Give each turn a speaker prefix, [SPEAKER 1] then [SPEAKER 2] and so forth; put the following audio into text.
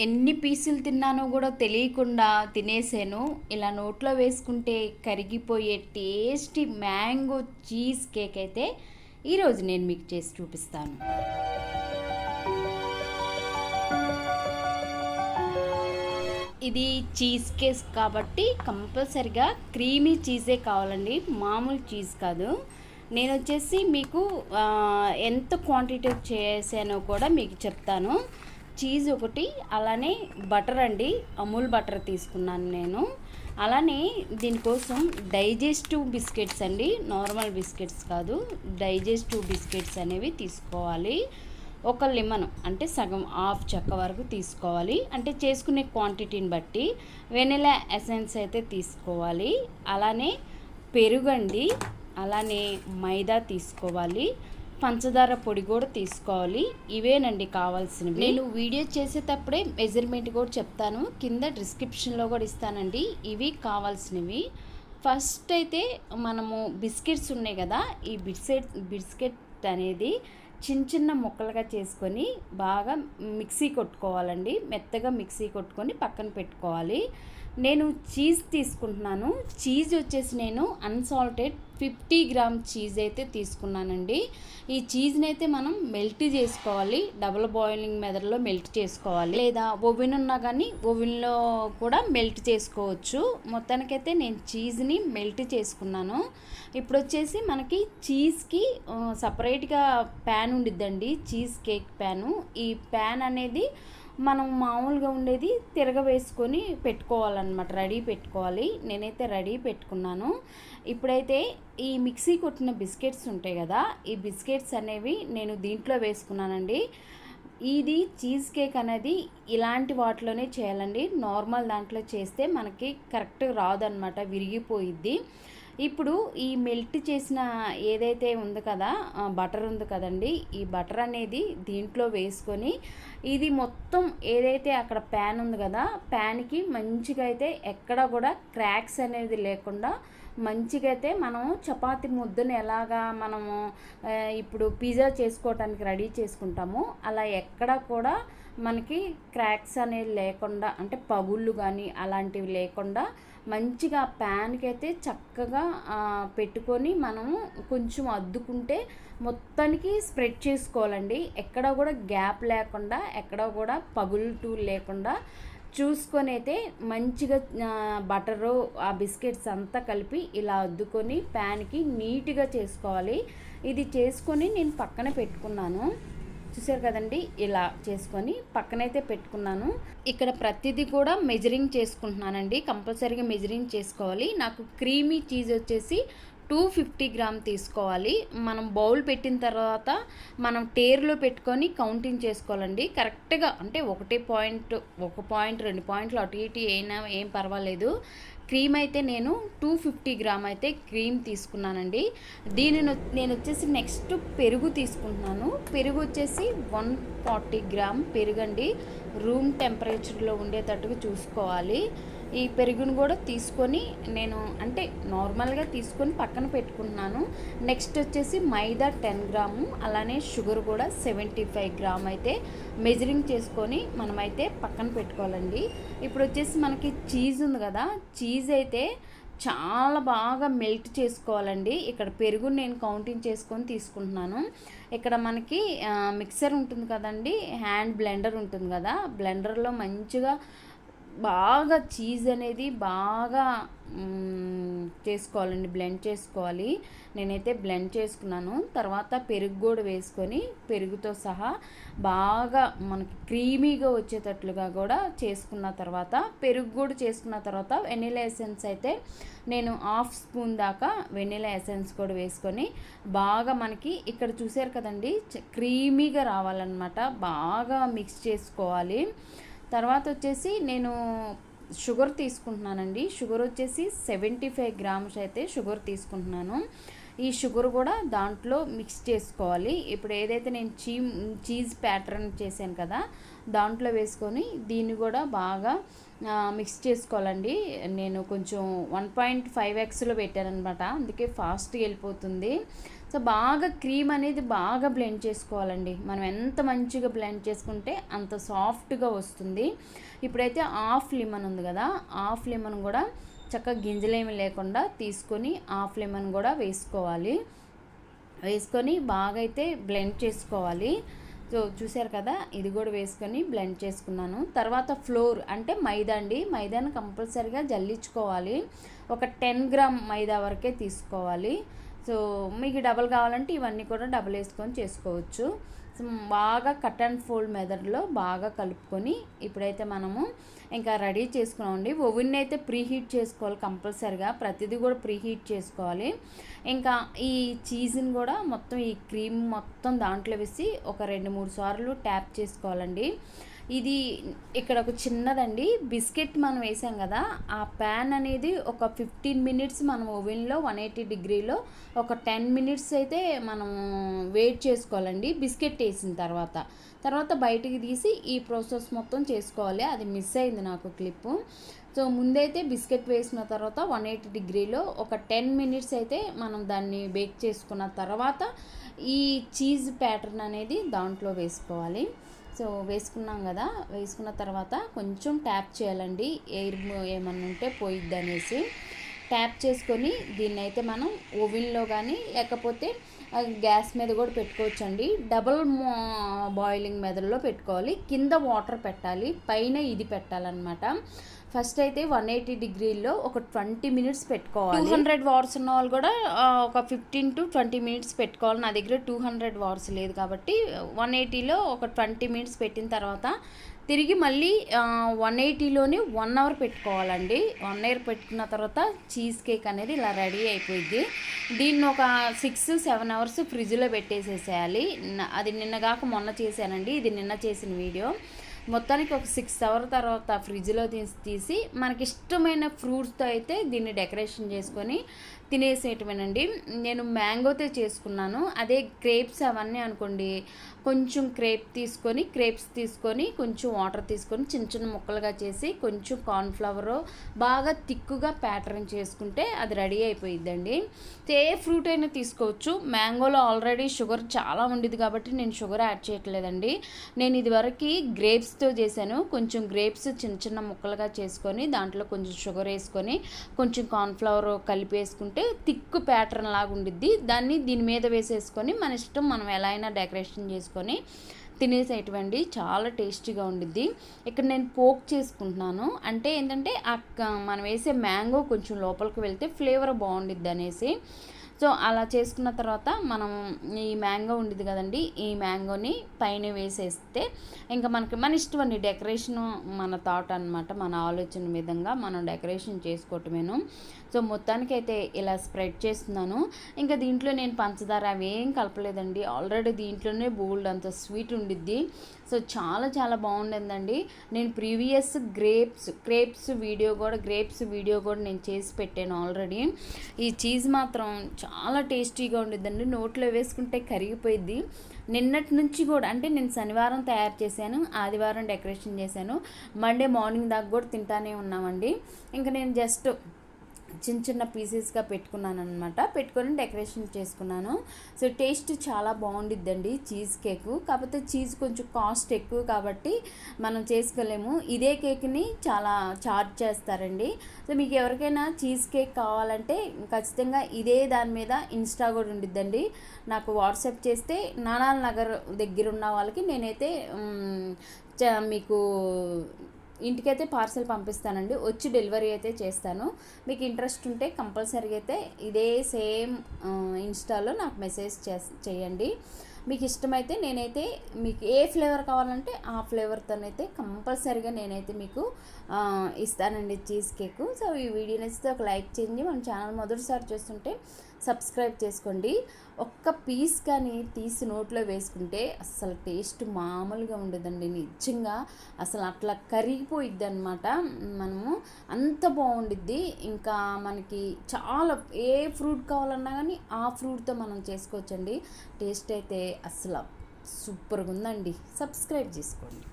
[SPEAKER 1] ఎన్ని పీసులు తిన్నానో కూడా తెలియకుండా తినేసాను. ఇలా నోట్లో వేసుకుంటే కరిగిపోయే టేస్టీ మ్యాంగో చీజ్ కేక్ అయితే ఈరోజు నేను మీకు చేసి చూపిస్తాను. ఇది చీజ్ కేక్ కాబట్టి కంపల్సరిగా క్రీమీ చీజే కావాలండి. మామూలు చీజ్ కాదు. నేను వచ్చేసి మీకు ఎంత క్వాంటిటీ చేసానో కూడా మీకు చెప్తాను. చీజ్ ఒకటి అలానే బటర్ అండి. అమూల్ బటర్ తీసుకున్నాను నేను. అలానే దీనికోసం డైజెస్టివ్ బిస్కెట్స్ అండి. నార్మల్ బిస్కెట్స్ కాదు. డైజెస్టివ్ బిస్కెట్స్ అనేవి తీసుకోవాలి. ఒక లెమన్ అంటే సగం హాఫ్ చెక్క వరకు తీసుకోవాలి. అంటే చేసుకునే క్వాంటిటీని బట్టి వెనిలా ఎసెన్స్ అయితే తీసుకోవాలి. అలానే పెరుగండి. అలానే మైదా తీసుకోవాలి. పంచదార పొడి కూడా తీసుకోవాలి. ఇవేనండి కావాల్సినవి. నేను వీడియో చేసేటప్పుడే మెజర్మెంట్ కూడా చెప్తాను. కింద డిస్క్రిప్షన్లో కూడా ఇస్తానండి. ఇవి కావాల్సినవి. ఫస్ట్ అయితే మనము బిస్కెట్స్ ఉన్నాయి కదా ఈ బిస్కెట్ బిస్కెట్ అనేది చిన్న చిన్న ముక్కలుగా చేసుకొని బాగా మిక్సీ కొట్టుకోవాలండి. మెత్తగా మిక్సీ కొట్టుకొని పక్కన పెట్టుకోవాలి. నేను చీజ్ తీసుకుంటున్నాను. చీజ్ వచ్చేసి నేను అన్సాల్టెడ్ ఫిఫ్టీ గ్రామ్ చీజ్ అయితే తీసుకున్నానండి. ఈ చీజ్ని అయితే మనం మెల్ట్ చేసుకోవాలి. డబుల్ బాయిలింగ్ మెదడులో మెల్ట్ చేసుకోవాలి. లేదా ఓవెన్ ఉన్నా కానీ ఓవెన్లో కూడా మెల్ట్ చేసుకోవచ్చు. మొత్తానికైతే నేను చీజ్ని మెల్ట్ చేసుకున్నాను. ఇప్పుడు వచ్చేసి మనకి చీజ్కి సపరేట్గా ప్యాన్ ఉండిద్దండి. Cheese cake pan. ఈ ప్యాన్ అనేది మనం మామూలుగా ఉండేది తిరగవేసుకొని పెట్టుకోవాలన్నమాట. రెడీ పెట్టుకోవాలి. నేనైతే రెడీ పెట్టుకున్నాను. ఇప్పుడైతే ఈ మిక్సీ కొట్టిన బిస్కెట్స్ ఉంటాయి కదా ఈ బిస్కెట్స్ అనేవి నేను దీంట్లో వేసుకున్నానండి. ఇది చీజ్ కేక్ అనేది ఇలాంటి వాటిలోనే చేయాలండి. నార్మల్ దాంట్లో చేస్తే మనకి కరెక్ట్ రాదనమాట విరిగిపోయిద్ది. ఇప్పుడు ఈ మెల్ట్ చేసిన ఏదైతే ఉంది కదా బటర్ ఉంది కదండి ఈ బటర్ అనేది దీంట్లో వేసుకొని ఇది మొత్తం ఏదైతే అక్కడ ప్యాన్ ఉంది కదా ప్యాన్కి మంచిగా అయితే ఎక్కడ కూడా క్రాక్స్ అనేది లేకుండా మంచిగా అయితే మనం చపాతి ముద్దను ఎలాగా మనము ఇప్పుడు పిజ్జా చేసుకోవటానికి రెడీ చేసుకుంటామో. అలా ఎక్కడ కూడా మనకి క్రాక్స్ అనేవి లేకుండా అంటే పగుళ్ళు కానీ అలాంటివి లేకుండా మంచిగా ప్యాన్కి అయితే చక్కగా పెట్టుకొని మనము కొంచెం అద్దుకుంటే మొత్తానికి స్ప్రెడ్ చేసుకోవాలండి. ఎక్కడ కూడా గ్యాప్ లేకుండా ఎక్కడ కూడా పగులుటూ లేకుండా చూసుకొని అయితే మంచిగా బటరు ఆ బిస్కెట్స్ అంతా కలిపి ఇలా అద్దుకొని ప్యాన్కి నీట్గా చేసుకోవాలి. ఇది చేసుకొని నేను పక్కన పెట్టుకున్నాను. చూసారు కదండి? ఇలా చేసుకొని పక్కనైతే పెట్టుకున్నాను. ఇక్కడ ప్రతిదీ కూడా మెజరింగ్ చేసుకుంటున్నానండి. కంపల్సరీగా మెజరింగ్ చేసుకోవాలి. నాకు క్రీమీ చీజ్ వచ్చేసి టూ ఫిఫ్టీ గ్రామ్ తీసుకోవాలి. మనం బౌల్ పెట్టిన తర్వాత మనం టేర్లో పెట్టుకొని కౌంటింగ్ చేసుకోవాలండి. కరెక్ట్గా అంటే ఒకటి పాయింట్ ఒక పాయింట్ రెండు పాయింట్లు అటు ఇటు అయినా ఏం పర్వాలేదు. క్రీమ్ అయితే నేను టూ ఫిఫ్టీ గ్రామ్ అయితే క్రీమ్ తీసుకున్నానండి. దీనిని నేను వచ్చేసి నెక్స్ట్ పెరుగు తీసుకుంటున్నాను. పెరుగు వచ్చేసి వన్ ఫార్టీ గ్రామ్ పెరుగండి. రూమ్ టెంపరేచర్లో ఉండేటట్టుగా చూసుకోవాలి. ఈ పెరుగును కూడా తీసుకొని నేను అంటే నార్మల్గా తీసుకొని పక్కన పెట్టుకుంటున్నాను నెక్స్ట్ వచ్చేసి మైదా టెన్ గ్రాము అలానే షుగర్ కూడా సెవెంటీ ఫైవ్ గ్రామ్ అయితే మెజరింగ్ చేసుకొని మనమైతే పక్కన పెట్టుకోవాలండి. ఇప్పుడు వచ్చేసి మనకి చీజ్ ఉంది కదా చీజ్ అయితే చాలా బాగా మెల్ట్ చేసుకోవాలండి. ఇక్కడ పెరుగు నేను కౌంటింగ్ చేసుకొని తీసుకుంటున్నాను. ఇక్కడ మనకి మిక్సర్ ఉంటుంది కదండి హ్యాండ్ బ్లెండర్ ఉంటుంది కదా బ్లెండర్లో మంచిగా బాగా చీజ్ అనేది బాగా చేసుకోవాలండి. బ్లెండ్ చేసుకోవాలి. నేనైతే బ్లెండ్ చేసుకున్నాను. తర్వాత పెరుగు కూడా వేసుకొని పెరుగుతో సహా బాగా మనకి క్రీమీగా వచ్చేటట్లుగా కూడా చేసుకున్న తర్వాత పెరుగు కూడా చేసుకున్న తర్వాత వెనిలా ఎసెన్స్ అయితే నేను హాఫ్ స్పూన్ దాకా వెనిలా ఎసెన్స్ కూడా వేసుకొని బాగా మనకి ఇక్కడ చూసారు కదండి క్రీమీగా రావాలన్నమాట. బాగా మిక్స్ చేసుకోవాలి. తర్వాత వచ్చేసి నేను షుగర్ తీసుకుంటున్నానండి. షుగర్ వచ్చేసి సెవెంటీ ఫైవ్ గ్రామ్స్ అయితే షుగర్ తీసుకుంటున్నాను. ఈ షుగర్ కూడా దాంట్లో మిక్స్ చేసుకోవాలి. ఇప్పుడు ఏదైతే నేను చీ చీజ్ ప్యాటర్న్ చేశాను కదా దాంట్లో వేసుకొని దీన్ని కూడా బాగా మిక్స్ చేసుకోవాలండి. నేను కొంచెం వన్ పాయింట్ ఫైవ్ ఎక్స్లో పెట్టానమాట అందుకే ఫాస్ట్గా వెళ్ళిపోతుంది. సో బాగా క్రీమ్ అనేది బాగా బ్లెండ్ చేసుకోవాలండి. మనం ఎంత మంచిగా బ్లెండ్ చేసుకుంటే అంత సాఫ్ట్గా వస్తుంది. ఇప్పుడైతే హాఫ్ లిమన్ ఉంది కదా హాఫ్ లిమన్ కూడా చక్కగా గింజలేమి లేకుండా తీసుకొని హాఫ్ లెమన్ కూడా వేసుకోవాలి. వేసుకొని బాగా అయితే బ్లెండ్ చేసుకోవాలి. సో చూసారు కదా ఇది కూడా వేసుకొని బ్లెండ్ చేసుకున్నాను. తర్వాత ఫ్లోర్ అంటే మైదా అండి. మైదాను కంపల్సరీగా జల్లించుకోవాలి. ఒక టెన్ గ్రామ్ మైదా వరకే తీసుకోవాలి. సో మీకు డబల్ కావాలంటే ఇవన్నీ కూడా డబల్ వేసుకొని చేసుకోవచ్చు. బాగా కట్ అండ్ ఫోల్డ్ మెదడ్లో బాగా కలుపుకొని ఇప్పుడైతే మనము ఇంకా రెడీ చేసుకున్నామండి. ఓవెన్ అయితే ప్రీ హీట్ చేసుకోవాలి కంపల్సరిగా. ప్రతిదీ కూడా ప్రీ హీట్ చేసుకోవాలి. ఇంకా ఈ చీజ్ని కూడా మొత్తం ఈ క్రీమ్ మొత్తం దాంట్లో వేసి ఒక రెండు మూడు సార్లు ట్యాప్ చేసుకోవాలండి. ఇది ఇక్కడ ఒక చిన్నదండి. బిస్కెట్ మనం వేసాం కదా ఆ ప్యాన్ అనేది ఒక ఫిఫ్టీన్ మినిట్స్ మనం ఓవెన్లో వన్ ఎయిటీ డిగ్రీలో ఒక టెన్ మినిట్స్ అయితే మనం వెయిట్ చేసుకోవాలండి. బిస్కెట్ వేసిన తర్వాత తర్వాత బయటికి తీసి ఈ ప్రాసెస్ మొత్తం చేసుకోవాలి. అది మిస్ అయింది నాకు క్లిప్పు సో ముందైతే బిస్కెట్ వేసిన తర్వాత వన్ ఎయిటీ డిగ్రీలో ఒక టెన్ మినిట్స్ అయితే మనం దాన్ని బేక్ చేసుకున్న తర్వాత ఈ చీజ్ ప్యాటర్న్ అనేది దాంట్లో వేసుకోవాలి. సో వేసుకున్నాం కదా వేసుకున్న తర్వాత కొంచెం ట్యాప్ చేయాలండి. ఎయిర్ ఏమన్నా ఉంటే పోయిద్ది అనేసి. ట్యాప్ చేసుకొని దీన్ని అయితే మనం ఓవెన్లో కానీ లేకపోతే గ్యాస్ మీద కూడా పెట్టుకోవచ్చండి. డబుల్ బాయిలింగ్ మెదడులో పెట్టుకోవాలి. కింద వాటర్ పెట్టాలి. పైన ఇది పెట్టాలన్నమాట. ఫస్ట్ అయితే వన్ ఎయిటీ డిగ్రీల్లో ఒక ట్వంటీ మినిట్స్ పెట్టుకోవాలి. టూ హండ్రెడ్ వార్స్ ఉన్న వాళ్ళు కూడా ఒక ఫిఫ్టీన్ టు ట్వంటీ మినిట్స్ పెట్టుకోవాలి. నా దగ్గర టూ హండ్రెడ్ వార్స్ లేదు కాబట్టి వన్ ఎయిటీలో ఒక ట్వంటీ మినిట్స్ పెట్టిన తర్వాత తిరిగి మళ్ళీ వన్ ఎయిటీలోనే వన్ అవర్ పెట్టుకోవాలండి. వన్ అవర్ పెట్టుకున్న తర్వాత చీజ్ కేక్ అనేది ఇలా రెడీ అయిపోయింది దీన్ని ఒక సిక్స్ సెవెన్ అవర్స్ ఫ్రిడ్జ్లో పెట్టేసేసేయాలి. అది నిన్నగాక మొన్న చేశానండి. ఇది నిన్న చేసిన వీడియో. మొత్తానికి ఒక సిక్స్ అవర్ తర్వాత ఫ్రిడ్జ్లో తీసి తీసి మనకి ఇష్టమైన ఫ్రూట్స్తో అయితే దీన్ని డెకరేషన్ చేసుకొని తినేసేయటమేనండి. నేను మ్యాంగోతో చేసుకున్నాను. అదే క్రేప్స్ అవన్నీ అనుకోండి. కొంచెం క్రేప్ తీసుకొని క్రేప్స్ తీసుకొని కొంచెం వాటర్ తీసుకొని చిన్న చిన్న ముక్కలుగా చేసి కొంచెం కార్న్ఫ్లవర్ బాగా తిక్కుగా ప్యాటర్న్ చేసుకుంటే అది రెడీ అయిపోయిద్దండి. ఏ ఫ్రూట్ అయినా తీసుకోవచ్చు. మ్యాంగోలో ఆల్రెడీ షుగర్ చాలా ఉండేది కాబట్టి నేను షుగర్ యాడ్ చేయట్లేదండి. నేను ఇదివరకు గ్రేప్స్ గ్రేప్స్తో చేశాను. కొంచెం గ్రేప్స్ చిన్న చిన్న ముక్కలుగా చేసుకొని దాంట్లో కొంచెం షుగర్ వేసుకొని కొంచెం కార్న్ఫ్లవర్ కలిపి వేసుకుంటే థిక్ ప్యాటర్న్ లాగా ఉండిద్ది. దాన్ని దీని మీద వేసేసుకొని మన ఇష్టం మనం ఎలా అయినా డెకరేషన్ చేసుకొని తినేసేటువంటి చాలా టేస్టీగా ఉండిద్ది. ఇక్కడ నేను పోక్ చేసుకుంటున్నాను. అంటే ఏంటంటే మనం వేసే మ్యాంగో కొంచెం లోపలికి వెళ్తే ఫ్లేవర్ బాగుండిద్ది అనేసి. సో అలా చేసుకున్న తర్వాత మనం ఈ మ్యాంగో ఉండేది కదండి ఈ మ్యాంగోని పైన వేసేస్తే ఇంకా మనకి మన ఇష్టం అండి డెకరేషన్ మన థాట్ అనమాట మన ఆలోచన విధంగా మనం డెకరేషన్ చేసుకోవటమేను. సో మొత్తానికి అయితే ఇలా స్ప్రెడ్ చేస్తున్నాను. ఇంకా దీంట్లో నేను పంచదార అవి ఏం కలపలేదండి ఆల్రెడీ దీంట్లోనే బోల్డ్ అంత స్వీట్ ఉండిద్ది. సో చాలా చాలా బాగుండిందండి. నేను ప్రీవియస్ గ్రేప్స్ గ్రేప్స్ వీడియో కూడా గ్రేప్స్ వీడియో కూడా నేను చేసి పెట్టాను ఆల్రెడీ. ఈ చీజ్ మాత్రం చాలా టేస్టీగా ఉండిద్దండి. నోట్లో వేసుకుంటే కరిగిపోయిద్ది. నిన్నటి నుంచి కూడా అంటే నేను శనివారం తయారు చేశాను ఆదివారం డెకరేషన్ చేశాను. మండే మార్నింగ్ దాకా కూడా తింటానే ఉన్నామండి. ఇంకా నేను జస్ట్ చిన్న చిన్న పీసెస్గా పెట్టుకున్నాను అనమాట పెట్టుకొని డెకరేషన్ చేసుకున్నాను. సో టేస్ట్ చాలా బాగుండిద్దండి చీజ్ కేక్ కాకపోతే చీజ్ కొంచెం కాస్ట్ ఎక్కువ కాబట్టి మనం చేసుకోలేము. ఇదే కేక్ని చాలా చార్జ్ చేస్తారండి. సో మీకు ఎవరికైనా చీజ్ కేక్ కావాలంటే ఖచ్చితంగా ఇదే దాని మీద ఇన్స్టా కూడా ఉండిద్దండి. నాకు వాట్సాప్ చేస్తే నానాల్ నగర్ దగ్గర ఉన్న వాళ్ళకి నేనైతే మీకు ఇంటికైతే పార్సల్ పంపిస్తానండి. వచ్చి డెలివరీ అయితే చేస్తాను. మీకు ఇంట్రెస్ట్ ఉంటే కంపల్సరీగా అయితే ఇదే సేమ్ ఇన్స్టాలో నాకు మెసేజ్ చేయండి. మీకు ఇష్టమైతే నేనైతే మీకు ఏ ఫ్లేవర్ కావాలంటే ఆ ఫ్లేవర్తోనైతే కంపల్సరీగా నేనైతే మీకు ఇస్తానండి చీజ్ కేక్. సో ఈ వీడియో నచ్చితే ఒక లైక్ చేయండి. మన ఛానల్ మొదటిసారి చూస్తుంటే సబ్స్క్రైబ్ చేసుకోండి. ఒక్క పీస్ కానీ తీసి నోట్లో వేసుకుంటే అసలు టేస్ట్ మామూలుగా ఉండదండి. నిజంగా అసలు అట్లా కరిగిపోయిద్ది అనమాట మనము అంత బాగుండిద్ది. ఇంకా మనకి చాలా ఏ ఫ్రూట్ కావాలన్నా కానీ ఆ ఫ్రూట్తో మనం చేసుకోవచ్చండి. టేస్ట్ అయితే అసలు సూపర్గా ఉందండి సబ్స్క్రైబ్ చేసుకోండి.